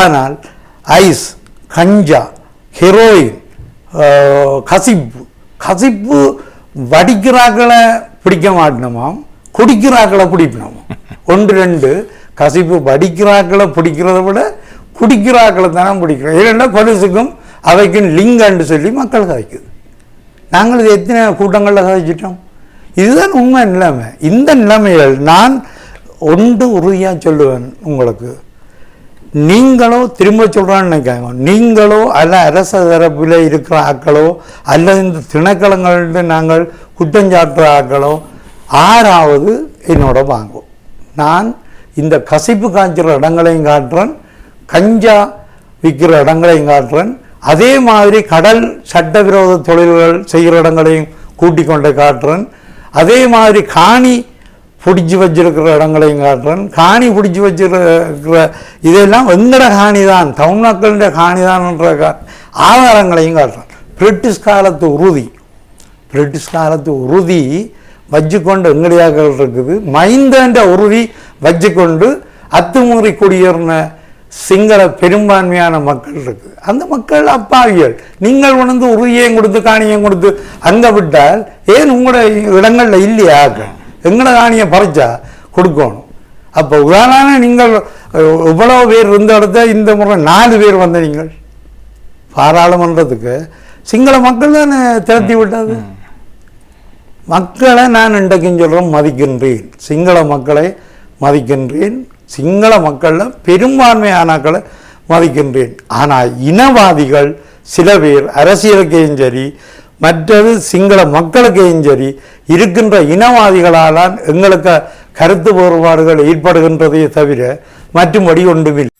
ஆனால் ஐஸ் கஞ்சா ஹெரோயின் கசிப்பு. கசிப்பு வடிக்கிறாக்களை பிடிக்க மாட்டணுமாம் குடிக்கிறாக்களை பிடிக்கணுமாம் ஒன்று ரெண்டு கசிப்பு வடிக்கிறாக்களை பிடிக்கிறத விட குடிக்கிறாக்களை தானே பிடிக்கிறோம். இல்லைன்னா போலீஸுக்கும் அவைக்கும் லிங்கன்னு சொல்லி மக்கள் கதைக்குது. நாங்கள் இது எத்தனை கூட்டங்களில் கதைச்சிட்டோம்? இதுதான் உண்மை நிலைமை. இந்த நிலைமைகள் நான் ஒன்று உறுதியாக சொல்லுவேன் உங்களுக்கு. நீங்களோ திரும்ப சொல்கிறான்னு நினைக்காங்க நீங்களோ அல்ல அரச தரப்பில் இருக்கிற ஆக்களோ அல்லது இந்த திணைக்களங்கள்ட்டு நாங்கள் குற்றஞ்சாட்டுற ஆக்களோ ஆறாவது என்னோட வாங்கும் நான் இந்த கசிப்பு காய்ச்சிற இடங்களையும் காட்டுறேன் கஞ்சா விற்கிற இடங்களையும் காட்டுறேன் அதே மாதிரி கடல் சட்டவிரோத தொழில்கள் செய்கிற இடங்களையும் கூட்டிக் கொண்டு காட்டுறேன் அதே மாதிரி காணி பிடிச்சி வச்சிருக்கிற இடங்களையும் காட்டுறேன். காணி பிடிச்சி வச்சிருக்கிற இதெல்லாம் எங்கட காணி தான் தமிழ்நாக்களுடைய காணி தான்ன்ற ஆதாரங்களையும் காட்டுறேன். பிரிட்டிஷ் காலத்து உறுதி. பிரிட்டிஷ் காலத்து உறுதி வச்சுக்கொண்டு எங்கடியாக்கள் இருக்குது. மைந்தன்ற உறுதி வச்சுக்கொண்டு அத்துமூறி குடியேறின சிங்கள பெரும்பான்மையான மக்கள் இருக்கு அந்த மக்கள் அப்பாவியல் நீங்கள் உணர்ந்து உறுதியையும் கொடுத்து காணியையும் கொடுத்து அங்கே விட்டால் ஏன் உங்களோட இடங்களில் இல்லையா? எங்கட காணியை பறிச்சா கொடுக்கணும். அப்போ உதாரணம் நீங்கள் அஹ், இவ்வளவு பேர் இருந்த இடத்த இந்த முறை நாலு பேர் வந்த நீங்கள். பாராளுமன்றத்துக்கு. சிங்கள மக்கள் தானே திரட்டி விட்டது? மக்களை நான் இன்றைக்கும் சொல்கிறேன் மதிக்கின்றேன். சிங்கள மக்களை மதிக்கின்றேன். சிங்கள மக்களில் பெரும்பான்மையானாக்களை மதிக்கின்றேன். ஆனால் இனவாதிகள் சில பேர் அரசியலுக்கையும் சரி மற்றது சிங்கள மக்களுக்கையும் சரி இருக்கின்ற இனவாதிகளால் எங்களுக்கு கருத்து வேறுபாடுகள் ஏற்படுகின்றதே தவிர மற்றும்படி ஒன்றுமில்லை